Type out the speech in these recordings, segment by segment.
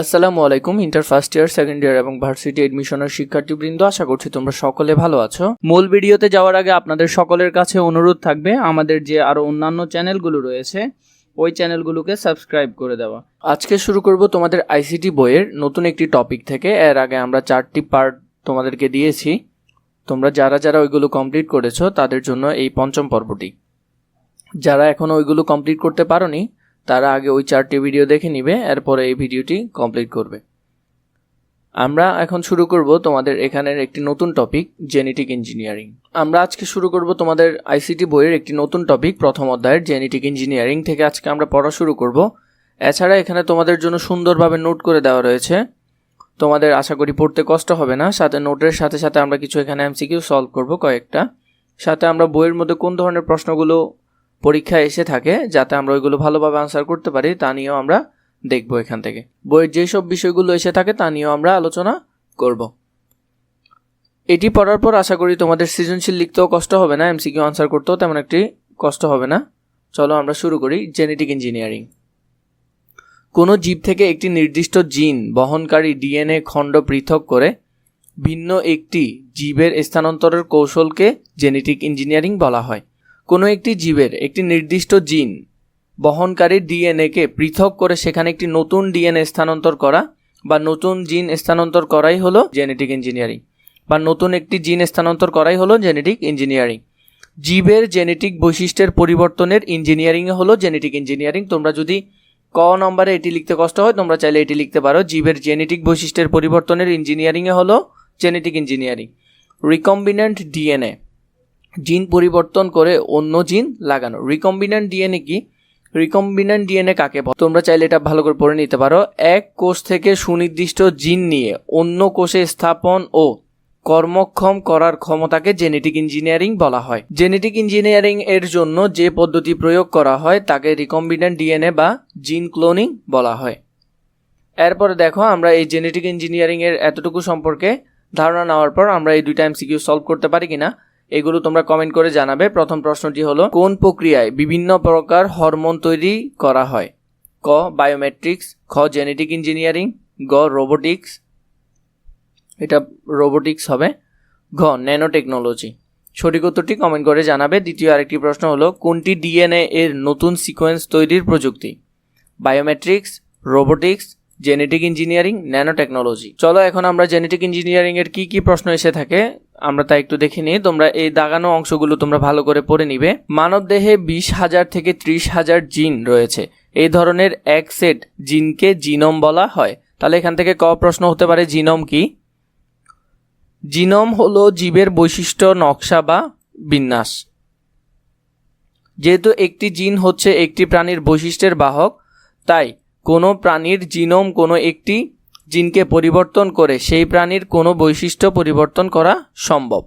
আসসালামু আলাইকুম inter first year second year এবং ভার্সিটি এডমিশনের শিক্ষার্থীবৃন্দ, আশা করছি তোমরা সকলে ভালো আছো। মূল ভিডিওতে যাওয়ার আগে আপনাদের সকলের কাছে অনুরোধ থাকবে, আমাদের যে আরও অন্যান্য চ্যানেলগুলো রয়েছে, ওই চ্যানেলগুলোকে সাবস্ক্রাইব করে দেওয়া। আজকে শুরু করব তোমাদের আইসিটি বইয়ের নতুন একটি টপিক থেকে। এর আগে আমরা চারটি পার্ট তোমাদেরকে দিয়েছি। তোমরা যারা যারা ওইগুলো কমপ্লিট করেছ, তাদের জন্য এই পঞ্চম পর্বটি। যারা এখনও ওইগুলো কমপ্লিট করতে পারোনি তারা আগে ওই চারটি ভিডিও দেখে নিবে, এরপরে এই ভিডিওটি কমপ্লিট করবে। আমরা এখন শুরু করব তোমাদের এখানের একটি নতুন টপিক জেনেটিক ইঞ্জিনিয়ারিং আমরা আজকে শুরু করব তোমাদের আইসিটি বইয়ের একটি নতুন টপিক প্রথম অধ্যায়ের জেনেটিক ইঞ্জিনিয়ারিং থেকে আজকে আমরা পড়া শুরু করব। এছাড়া এখানে তোমাদের জন্য সুন্দরভাবে নোট করে দেওয়া রয়েছে। তোমাদের আশা করি পড়তে কষ্ট হবে না, সাথে নোটের সাথে সাথে আমরা কিছু এখানে এমসিকিউ সলভ করব কয়েকটা। সাথে আমরা বইয়ের মধ্যে কোন ধরনের প্রশ্নগুলো পরীক্ষায় এসে থাকে যাতে আমরা ওইগুলো ভালোভাবে আনসার করতে পারি, তা নিয়েও আমরা দেখব এখান থেকে। বইয়ের যেসব বিষয়গুলো এসে থাকে, তা নিয়েও আমরা আলোচনা করব। এটি পড়ার পর আশা করি তোমাদের সৃজনশীল লিখতেও কষ্ট হবে না এমসিকিউ আনসার করতেও তেমন একটি কষ্ট হবে না। চলো আমরা শুরু করি জেনেটিক ইঞ্জিনিয়ারিং কোনো জীব থেকে একটি নির্দিষ্ট জিন বহনকারী ডিএনএ খণ্ড পৃথক করে ভিন্ন একটি জীবের স্থানান্তরের কৌশলকে জেনেটিক ইঞ্জিনিয়ারিং বলা হয়। কোনো একটি জীবের একটি নির্দিষ্ট জিন বহনকারী ডিএনএকে পৃথক করে সেখানে একটি নতুন ডিএনএ স্থানান্তর করা বা নতুন জিন স্থানান্তর করাই হলো জেনেটিক ইঞ্জিনিয়ারিং বা নতুন একটি জিন স্থানান্তর করাই হলো জেনেটিক ইঞ্জিনিয়ারিং জীবের জেনেটিক বৈশিষ্ট্যের পরিবর্তনের ইঞ্জিনিয়ারিংয়ে হলো জেনেটিক ইঞ্জিনিয়ারিং তোমরা যদি ক নম্বরে এটি লিখতে কষ্ট হয়, তোমরা চাইলে এটি লিখতে পারো। জীবের জেনেটিক বৈশিষ্ট্যের পরিবর্তনের ইঞ্জিনিয়ারিংয়ে হলো জেনেটিক ইঞ্জিনিয়ারিং রিকম্বিনেন্ট ডিএনএ জিন পরিবর্তন করে অন্য জিন লাগানো। রিকম্বিনেন্ট ডিএনএ কি? রিকম্বিনেন্ট ডিএনএ কাকে বলে? তোমরা চাইলে এটা ভালো করে পড়ে নিতে পারো। এক কোষ থেকে সুনির্দিষ্ট জিন নিয়ে অন্য কোষে স্থাপন ও কর্মক্ষম করার ক্ষমতাকে জেনেটিক ইঞ্জিনিয়ারিং বলা হয়। জেনেটিক ইঞ্জিনিয়ারিং এর জন্য যে পদ্ধতি প্রয়োগ করা হয়, তাকে রিকম্বিনেন্ট ডিএনএ বা জিন ক্লোনিং বলা হয়। এরপরে দেখো, আমরা এই জেনেটিক ইঞ্জিনিয়ারিং এর এতটুকু সম্পর্কে ধারণা নেওয়ার পর আমরা এই দুইটা এমসিকিউ সলভ করতে পারি কিনা। এগুলো তোমরা কমেন্ট করে জানাবে। প্রথম প্রশ্নটি হলো, কোন প্রক্রিয়ায় বিভিন্ন প্রকার হরমোন তৈরি করা হয়? ক বায়োমেট্রিক্স খ জেনেটিক ইঞ্জিনিয়ারিং গ রোবোটিক্স এটা রোবোটিক্স হবে, ঘ ন্যানো টেকনোলজি সঠিক উত্তরটি কমেন্ট করে জানাবে। দ্বিতীয় আরেকটি প্রশ্ন হলো, কোনটি ডিএনএ এর নতুন সিকোয়েন্স তৈরির প্রযুক্তি? Biometrics robotics genetic engineering nano technology চলো এখন আমরা জেনেটিক ইঞ্জিনিয়ারিং এর কি কি প্রশ্ন এসে থাকে আমরা তা একটু দেখে নিই। তোমরা এই দাগানো অংশগুলো তোমরা ভালো করে পড়ে নিবে। মানব দেহে বিশ হাজার থেকে ত্রিশ হাজার জিন রয়েছে। এই ধরনের এক সেট জিনকে জিনোম বলা হয়। তাহলে এখান থেকে ক প্রশ্ন হতে পারে, জিনোম কি? জিনোম হলো জীবের বৈশিষ্ট্য, নকশা বা বিন্যাস। যেহেতু একটি জিন হচ্ছে একটি প্রাণীর বৈশিষ্ট্যের বাহক, তাই কোনো প্রাণীর জিনোম কোনো একটি জিনকে পরিবর্তন করে সেই প্রাণীর কোনো বৈশিষ্ট্য পরিবর্তন করা সম্ভব।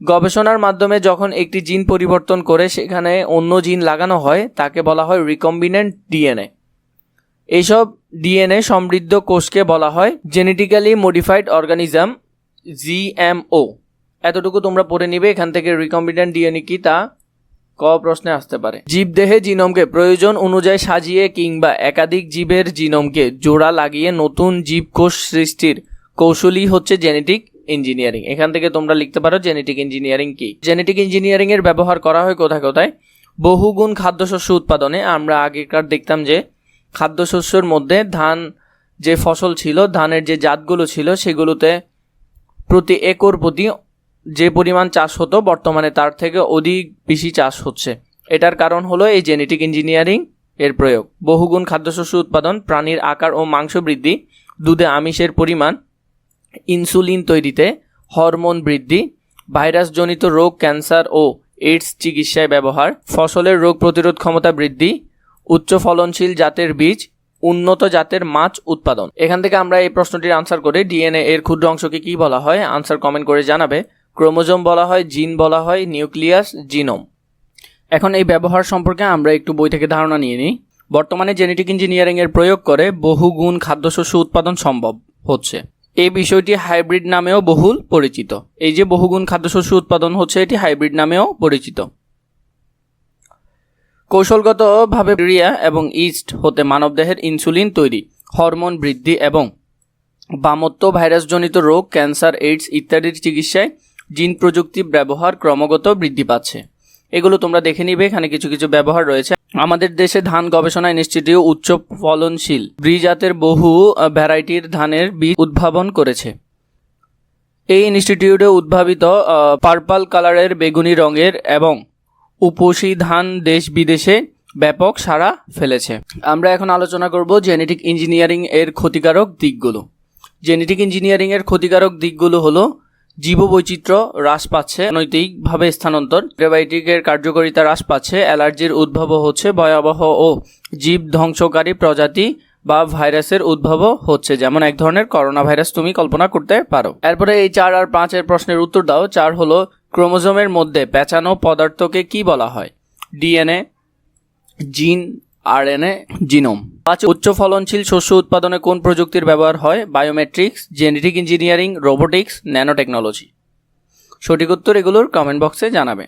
গবেষণার মাধ্যমে যখন একটি জিন পরিবর্তন করে, সেখানে অন্য জিন লাগানো হয়, তাকে বলা হয় রিকম্বিনেন্ট ডিএনএ। এইসব ডিএনএ সমৃদ্ধ কোষকে বলা হয় জেনেটিক্যালি মডিফাইড অর্গানিজম জিএমও এতটুকু তোমরা পড়ে নিবে, এখান থেকে রিকম্বিনেন্ট ডিএনএ কি তা ক প্রশ্নে আসতে পারে। জীবদেহে জিনোমকে প্রয়োজন অনুযায়ী সাজিয়ে কিংবা একাধিক জীবের জিনোমকে জোড়া লাগিয়ে নতুন জীবকোষ সৃষ্টির কৌশলই হচ্ছে জেনেটিক ইঞ্জিনিয়ারিং এখান থেকে তোমরা লিখতে পারো জেনেটিক ইঞ্জিনিয়ারিং কি। জেনেটিক ইঞ্জিনিয়ারিং এর ব্যবহার করা হয় কোথায় কোথায়? বহুগুণ খাদ্যশস্য উৎপাদনে। আমরা আগেকার দেখতাম যে খাদ্যশস্যর মধ্যে ধান যে ফসল ছিল, ধানের যে জাতগুলো ছিল, সেগুলোতে প্রতি একর প্রতি যে পরিমাণ চাষ হতো বর্তমানে তার থেকে অধিক বেশি চাষ হচ্ছে। এটার কারণ হলো এই জেনেটিক ইঞ্জিনিয়ারিং এর প্রয়োগ। বহুগুণ খাদ্যশস্য উৎপাদন, প্রাণীর আকার ও মাংস বৃদ্ধি, দুধে আমিষের পরিমাণ, ইনসুলিন তৈরিতে হরমোন বৃদ্ধি, ভাইরাসজনিত রোগ, ক্যান্সার ও এইডস চিকিৎসায় ব্যবহার, ফসলের রোগ প্রতিরোধ ক্ষমতা বৃদ্ধি, উচ্চ ফলনশীল জাতের বীজ, উন্নত জাতের মাছ উৎপাদন। এখান থেকে আমরা এই প্রশ্নটির আনসার করে ডিএনএ এর ক্ষুদ্র অংশকে কি বলা হয়? আনসার কমেন্ট করে জানাবে। ক্রোমোজোম বলা হয়, জিন বলা হয়, নিউক্লিয়াস, জিনোম। এখন এই ব্যবহার সম্পর্কে আমরা একটু বই থেকে ধারণা নিয়ে নিই। বর্তমানে জেনেটিক ইঞ্জিনিয়ারিং এর প্রয়োগ করে বহুগুণ খাদ্যশস্য উৎপাদন সম্ভব হচ্ছে। এই বিষয়টি হাইব্রিড নামেও বহুল পরিচিত। এই যে বহুগুণ খাদ্যশস্য উৎপাদন হচ্ছে, এটি হাইব্রিড নামেও পরিচিত। কৌশলগতভাবে ব্যাকটেরিয়া এবং ইস্ট হতে মানবদেহের ইনসুলিন তৈরি, হরমোন বৃদ্ধি এবং বামত্ব ভাইরাসজনিত রোগ, ক্যান্সার, এইডস ইত্যাদির চিকিৎসায় জিন প্রযুক্তি ব্যবহার ক্রমাগত বৃদ্ধি পাচ্ছে। এগুলো তোমরা দেখে নিবে, এখানে কিছু কিছু ব্যবহার রয়েছে। আমাদের দেশে ধান গবেষণা ইনস্টিটিউট উচ্চ ফলনশীল ব্রিজাতের বহু ভ্যারাইটির ধানের বীজ উদ্ভাবন করেছে। এই ইনস্টিটিউটে উদ্ভাবিত পার্পল কালারের বেগুনি রঙের এবং উপসী ধান দেশ বিদেশে ব্যাপক সাড়া ফেলেছে। আমরা এখন আলোচনা করব জেনেটিক ইঞ্জিনিয়ারিং এর ক্ষতিকারক দিকগুলো। জেনেটিক ইঞ্জিনিয়ারিং এর ক্ষতিকারক দিকগুলো হলো জীববৈচিত্র্য হ্রাস পাচ্ছে নৈতিকভাবে স্থানান্তর। অ্যান্টিবায়োটিকের কার্যকারিতা হ্রাস পাচ্ছে, অ্যালার্জির উদ্ভব হচ্ছে, ভয়াবহ ও জীব ধ্বংসকারী প্রজাতি বা ভাইরাসের উদ্ভব হচ্ছে, যেমন এক ধরনের করোনা ভাইরাস তুমি কল্পনা করতে পারো। এরপরে এই চার আর পাঁচের প্রশ্নের উত্তর দাও। চার হলো, ক্রোমোজোমের মধ্যে পেঁচানো পদার্থকে কি বলা হয়? ডিএনএ, জিন আর আরএনএ, জিনোম। পাঁচ উচ্চ ফলনশীল শস্য উৎপাদনে কোন প্রযুক্তির ব্যবহার হয়? Biometrics genetic engineering robotics nano technology সঠিক উত্তর এগুলোর কমেন্ট বক্সে জানাবে।